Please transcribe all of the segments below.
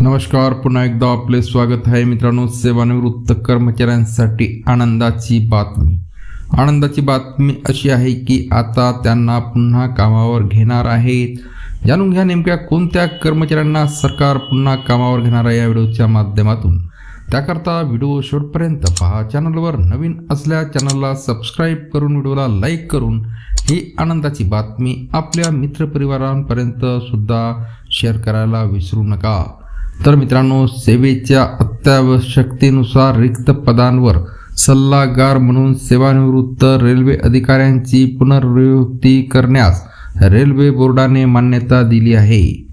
नमस्कार पुन्हा एकदा आपले स्वागत आहे. मित्रांनो सेवानिवृत्त कर्मचाऱ्यांसाठी आनंदाची बातमी. आनंदाची बातमी अशी आहे की आता त्यांना पुन्हा कामावर घेणार आहेत. जाणून घ्या नेमक्या कोणत्या कर्मचाऱ्यांना सरकार पुन्हा कामावर घेणार आहे या व्हिडिओच्या माध्यमातून. त्याकरता व्हिडिओ शेवटपर्यंत पहा. चॅनलवर नवीन असल्या चॅनलला सबस्क्राईब करून व्हिडिओला लाईक करून ही आनंदाची बातमी आपल्या मित्रपरिवारांपर्यंत सुद्धा शेअर करायला विसरू नका. तर मित्रांनो सेवेच्या अत्यावश्यकतेनुसार रिक्त पदांवर सल्लागार म्हणून सेवानिवृत्त रेल्वे अधिकाऱ्यांची पुनर्नियुक्ती करण्यास रेल्वे बोर्डाने मान्यता दिली आहे.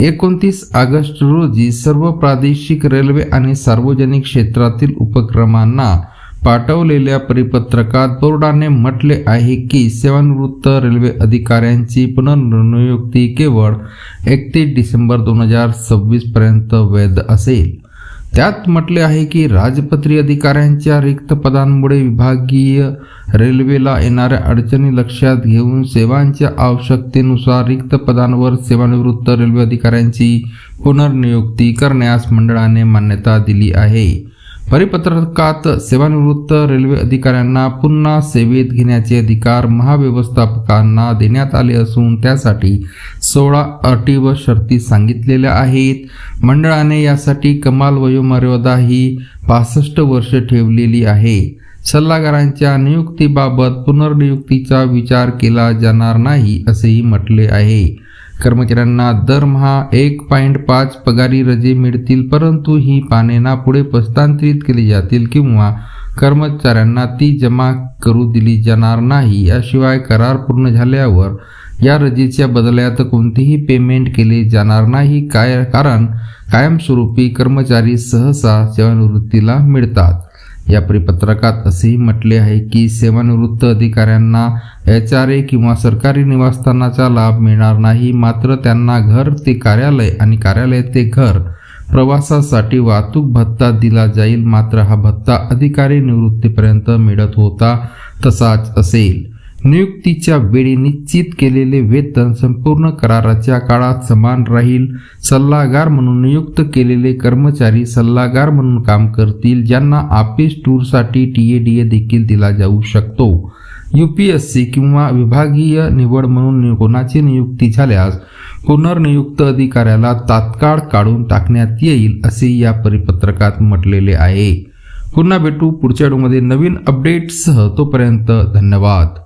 एकोणतीस ऑगस्ट रोजी सर्व प्रादेशिक रेल्वे आणि सार्वजनिक क्षेत्रातील उपक्रमांना पाठवलेल्या परिपत्रकात बोर्डाने म्हटले आहे की सेवानिवृत्त रेल्वे अधिकाऱ्यांची पुनर्नियुक्ती केवळ एकतीस डिसेंबर दोन हजार सव्वीस पर्यंत वैध असेल. त्यात म्हटले आहे की राजपत्री अधिकाऱ्यांच्या रिक्त पदांमुळे विभागीय रेल्वेला येणाऱ्या अडचणी लक्षात घेऊन सेवांच्या आवश्यकतेनुसार रिक्त पदांवर सेवानिवृत्त रेल्वे अधिकाऱ्यांची पुनर्नियुक्ती करण्यास मंडळाने मान्यता दिली आहे. परिपत्रकात सेवानिवृत्त रेल्वे अधिकाऱ्यांना पुन्हा सेवेत घेण्याचे अधिकार महाव्यवस्थापकांना देण्यात आले असून त्यासाठी सोळा अटी व शर्ती सांगितलेल्या आहेत. मंडळाने यासाठी कमाल वयोमर्यादा ही पासष्ट वर्ष ठेवलेली आहे. सल्लागारांच्या नियुक्तीबाबत पुनर्नियुक्तीचा विचार केला जाणार नाही असेही म्हटले आहे. कर्मचाऱ्यांना दरमहा एक पॉईंट पाच पगारी रजे मिळतील परंतु ही पानेना पुढे हस्तांतरित केली जातील किंवा कर्मचाऱ्यांना ती जमा करू दिली जाणार नाही. याशिवाय करार पूर्ण झाल्यावर या रजेच्या बदल्यात कोणतेही पेमेंट केले जाणार नाही काय कारण कायमस्वरूपी कर्मचारी सहसा सेवानिवृत्तीला मिळतात. या परिपत्रकात असेही म्हटले आहे की सेवानिवृत्त अधिकाऱ्यांना एच आर ए किंवा सरकारी निवासस्थानाचा लाभ मिळणार नाही. मात्र त्यांना घर ते कार्यालय आणि कार्यालय ते घर प्रवासासाठी वाहतूक भत्ता दिला जाईल. मात्र हा भत्ता अधिकारी निवृत्तीपर्यंत मिळत होता तसाच असेल. नियुक्तीच्या वेळी निश्चित केलेले वेतन संपूर्ण कराराच्या काळात समान राहील. सल्लागार म्हणून नियुक्त केलेले कर्मचारी सल्लागार म्हणून काम करतील ज्यांना ऑफिस टूरसाठी टी ए डी ए देखील दिला जाऊ शकतो. यू पी एस सी किंवा विभागीय निवड म्हणून कोणाची नियुक्ती झाल्यास पुनर्नियुक्त अधिकाऱ्याला तात्काळ काढून टाकण्यात येईल असे या परिपत्रकात म्हटलेले आहे. पुन्हा भेटू पुढच्या डोमध्ये नवीन अपडेट्ससह तोपर्यंत धन्यवाद.